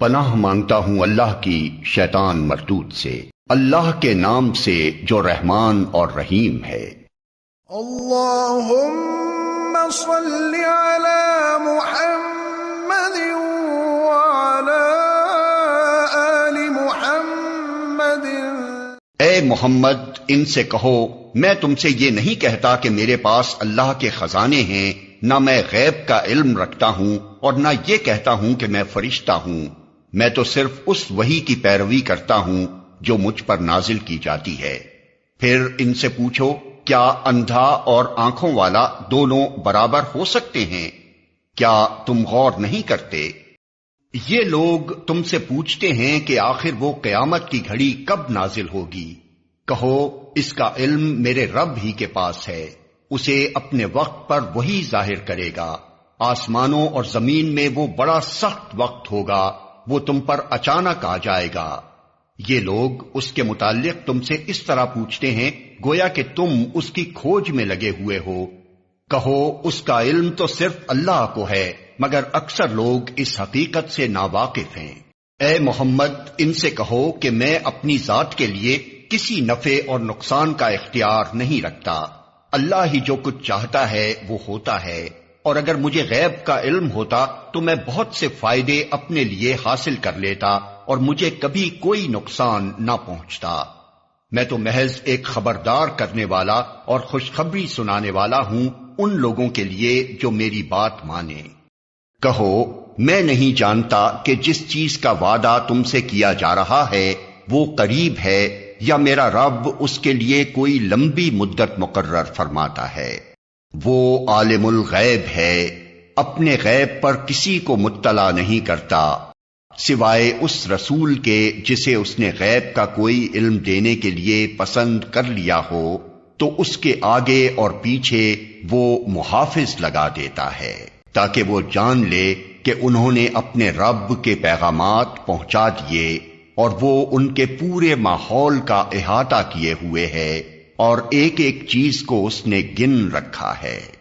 پناہ مانگتا ہوں اللہ کی شیطان مردود سے۔ اللہ کے نام سے جو رحمان اور رحیم ہے۔ اللهم صل على محمد آل محمد۔ اے محمد ان سے کہو میں تم سے یہ نہیں کہتا کہ میرے پاس اللہ کے خزانے ہیں نہ میں غیب کا علم رکھتا ہوں اور نہ یہ کہتا ہوں کہ میں فرشتہ ہوں۔ میں تو صرف اس وہی کی پیروی کرتا ہوں جو مجھ پر نازل کی جاتی ہے۔ پھر ان سے پوچھو، کیا اندھا اور آنکھوں والا دونوں برابر ہو سکتے ہیں؟ کیا تم غور نہیں کرتے؟ یہ لوگ تم سے پوچھتے ہیں کہ آخر وہ قیامت کی گھڑی کب نازل ہوگی۔ کہو، اس کا علم میرے رب ہی کے پاس ہے۔ اسے اپنے وقت پر وہی ظاہر کرے گا۔ آسمانوں اور زمین میں وہ بڑا سخت وقت ہوگا۔ وہ تم پر اچانک آ جائے گا۔ یہ لوگ اس کے متعلق تم سے اس طرح پوچھتے ہیں، گویا کہ تم اس کی کھوج میں لگے ہوئے ہو۔ کہو، اس کا علم تو صرف اللہ کو ہے، مگر اکثر لوگ اس حقیقت سے ناواقف ہیں۔ اے محمد، ان سے کہو کہ میں اپنی ذات کے لیے کسی نفع اور نقصان کا اختیار نہیں رکھتا۔ اللہ ہی جو کچھ چاہتا ہے، وہ ہوتا ہے۔ اور اگر مجھے غیب کا علم ہوتا تو میں بہت سے فائدے اپنے لیے حاصل کر لیتا اور مجھے کبھی کوئی نقصان نہ پہنچتا۔ میں تو محض ایک خبردار کرنے والا اور خوشخبری سنانے والا ہوں ان لوگوں کے لیے جو میری بات مانے کہو، میں نہیں جانتا کہ جس چیز کا وعدہ تم سے کیا جا رہا ہے، وہ قریب ہے یا میرا رب اس کے لیے کوئی لمبی مدت مقرر فرماتا ہے۔ وہ عالم الغیب ہے، اپنے غیب پر کسی کو مطلع نہیں کرتا، سوائے اس رسول کے جسے اس نے غیب کا کوئی علم دینے کے لیے پسند کر لیا ہو، تو اس کے آگے اور پیچھے وہ محافظ لگا دیتا ہے، تاکہ وہ جان لے کہ انہوں نے اپنے رب کے پیغامات پہنچا دیے اور وہ ان کے پورے ماحول کا احاطہ کیے ہوئے ہے۔ اور ایک ایک چیز کو اس نے گن رکھا ہے۔